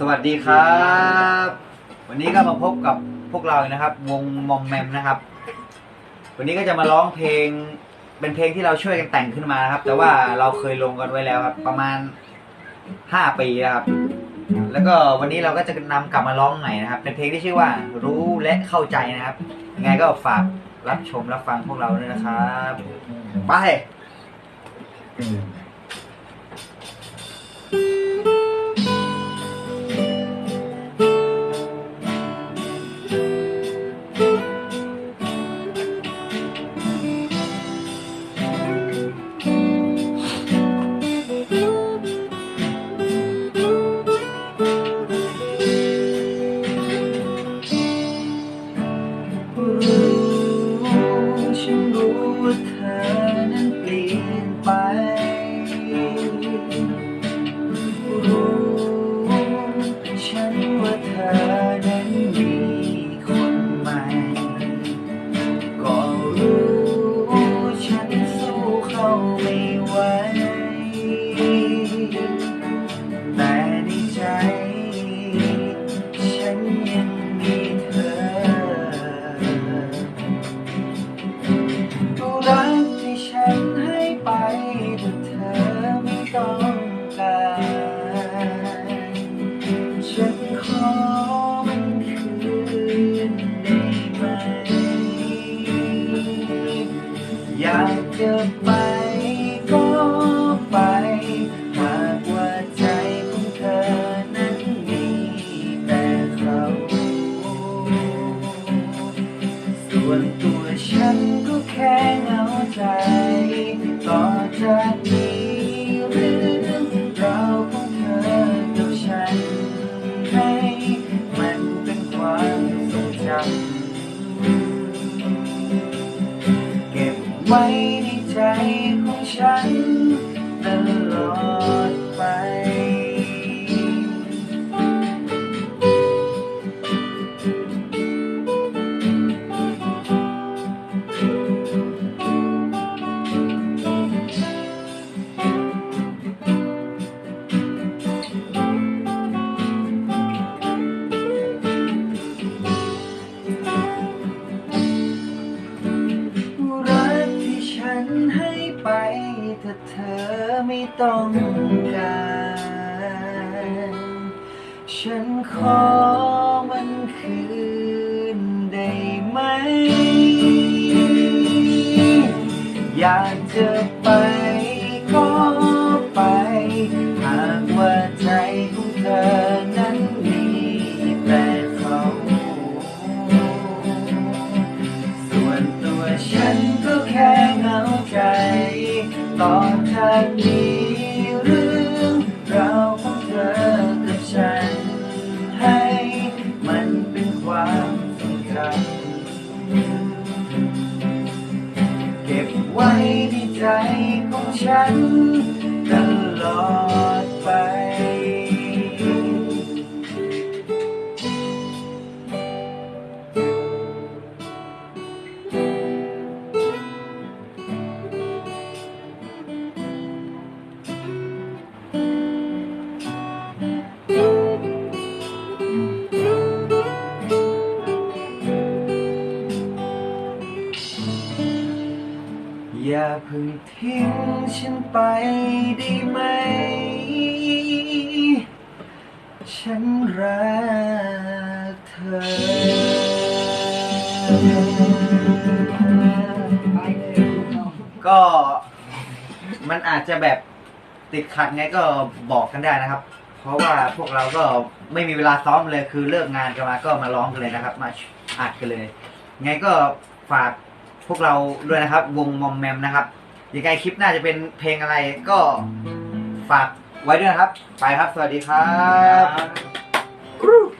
สวัสดีครับ วันนี้ก็มาพบกับพวกเรานะครับ วงมอมแมมนะครับ วันนี้ก็จะมาร้องเพลง เป็นเพลงที่เราช่วยกันแต่งขึ้นมานะครับ แต่ว่าเราเคยลงกันไว้แล้วครับ ประมาณห้าปีครับ แล้วก็วันนี้เราก็จะนำกลับมาร้องใหม่นะครับ เป็นเพลงที่ชื่อว่า รู้และเข้าใจนะครับ ยังไงก็ฝากรับชมรับฟังพวกเราด้วยนะครับ ไป ส่วนตัวฉันก็แค่เหงาใจ ต่อจากนี้เรื่องเราของเธอกับฉัน ให้มันเป็นความทรงจำเก็บไว้ในใจของฉัน ถ้าเธอไม่ต้องการ ฉันขอมันคืนได้ไหม อยากจะไปก็ไป หากว่าใจของเธอนั้นมีแต่เขา ส่วนตัวฉันก็แค่ มีเรื่องราวของเธอกับฉัน ให้มันเป็นความทรงจำเก็บไว้ในใจของฉัน อย่าเพิ่งทิ้งฉันไปได้ไหม ฉันรักเธอ ก็มันอาจจะแบบติดขัดไงก็บอกกันได้นะครับ เพราะว่าพวกเราก็ไม่มีเวลาซ้อมเลยคือเลิกงานกันมาก็มาร้องกันเลยนะครับ มาอัดกันเลย ไงก็ฝาก พวกเราด้วยนะครับ วงมอมแมมนะครับยังไงคลิปหน้าจะเป็นเพลงอะไรก็ฝากไว้ด้วยนะครับ ไปครับ สวัสดีครับ